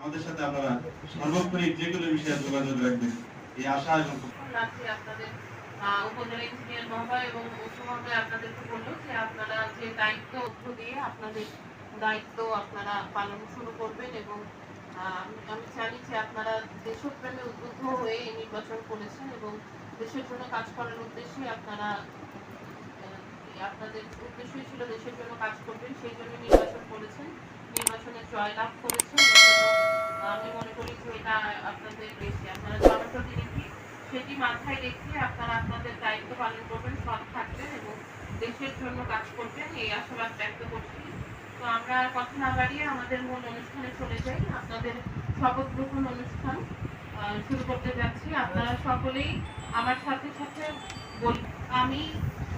আমাদের সাথে আপনারা সর্বক্ষণিক যে কোনো বিষয়ে যোগাযোগ রাখবেন। এই আশা এবং বলল যে আপনারা যে দায়িত্ব দিয়ে আপনাদের দায়িত্ব আপনারা পালন শুরু করবেন এবং আমি- জানি যে আপনারা উদ্বুদ্ধ হয়ে নির্বাচন করেছেন এবং দেশের জন্য কাজ করার উদ্দেশ্যে আপনারা আপনাদের উদ্দেশ্যই ছিল দেশের জন্য কাজ করবেন, সেই জন্য নির্বাচন করেছেন, নির্বাচনে জয় লাভ করেছেন। আমি মনে করি যে এটা আপনাদের বেশি আপনারা জনপ্রতিনিধি সেটি মাথায় রেখে আপনারা আপনাদের দায়িত্ব পালন করবেন, সৎ থাকবেন এবং দেশের জন্য কাজ করবেন, এই আশাবাদ ব্যক্ত করছি। তো আমরা কথা না বাড়িয়ে আমাদের মূল অনুষ্ঠানে চলে যাই। আপনাদের শপথ গ্রহণ অনুষ্ঠান শুরু করতে যাচ্ছি। আপনারা সকলেই আমার সাথে সাথে বল আমি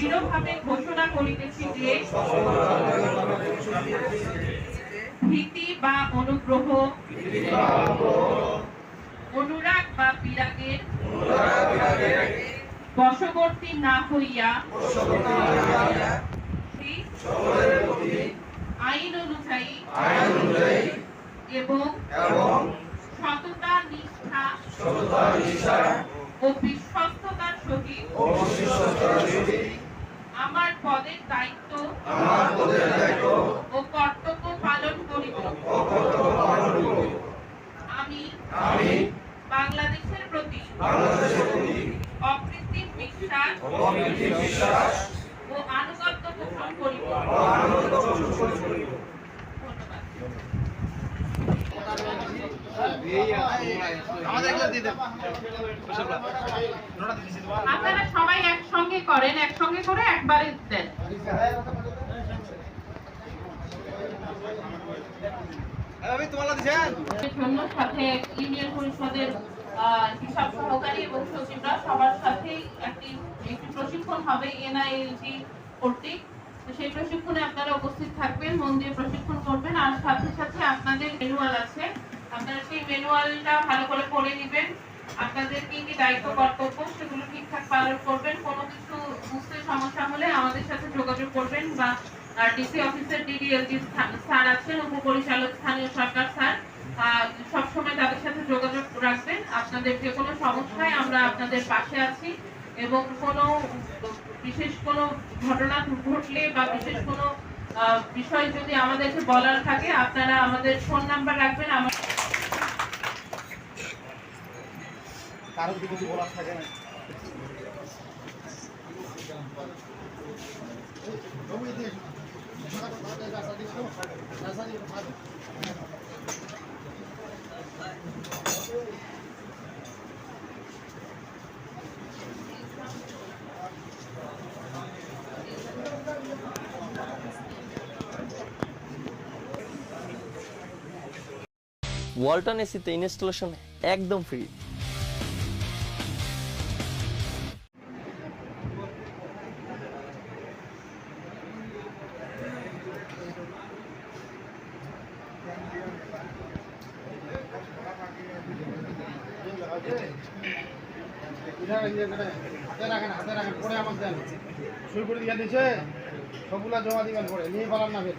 দৃঢ়ভাবে ঘোষণা করিতেছি যে ভীতি বা অনুগ্রহ, অনুরাগ বা বিরাগের বশবর্তী না হইয়া আইন অনুযায়ী এবং সততা, নিষ্ঠা ও বিশ্বস্ততার সহিত আমার পদের দায়িত্ব আমার পদের দায়িত্ব ও কর্তব্য পালন করিব। ও কর্তব্য পালন করিব। আমি আমি বাংলাদেশের প্রতি বাংলাদেশের প্রতি অকৃত্রিম বিশ্বাস অকৃত্রিম আনুগত্য পোষণ করিব আপনারা সবাই একসঙ্গে করেন একসঙ্গে করে একবারে দেন। সাথে ইউনিয়ন পরিষদের হিসাব সহকারী এবং সচিবরা সবার সাথেই একটি একটি প্রশিক্ষণ হবে এনআইএলটি কর্তৃক। সেই প্রশিক্ষণে আপনারা উপস্থিত থাকবেন মন দিয়ে প্রশিক্ষণ করবেন। আর সাথে সাথে আপনাদের ম্যানুয়াল আছে। আপনারা সেই ম্যানুয়ালটা ভালো করে পড়ে নেবেন। আপনাদের কি কি দায়িত্ব, কর্তব্য সেগুলো ঠিকঠাক পালন করবেন, কোনো কিছু বুঝতে সমস্যা হলে আমাদের সাথে যোগাযোগ করবেন বা ডিসি অফিসের ডিডিএলজি স্যার আছেন, উপপরিচালক, স্থানীয় সরকার স্যার সবসময় তাদের সাথে যোগাযোগ রাখবেন। আপনাদের যে কোনো সমস্যায় আমরা আপনাদের পাশে আছি এবং কোনো বিশেষ কোনো ঘটনা ঘটলে বা বিশেষ কোনো বিষয় যদি আমাদেরকে বলার থাকে আপনারা আমাদের ফোন নাম্বার রাখবেন আমার কারোর কিছু বলার থাকে না ওয়ালটন এসিতে ইনস্টলেশন একদম ফ্রি। সবগুলা জমা দিবেন পরে নিয়ে পালান না ফের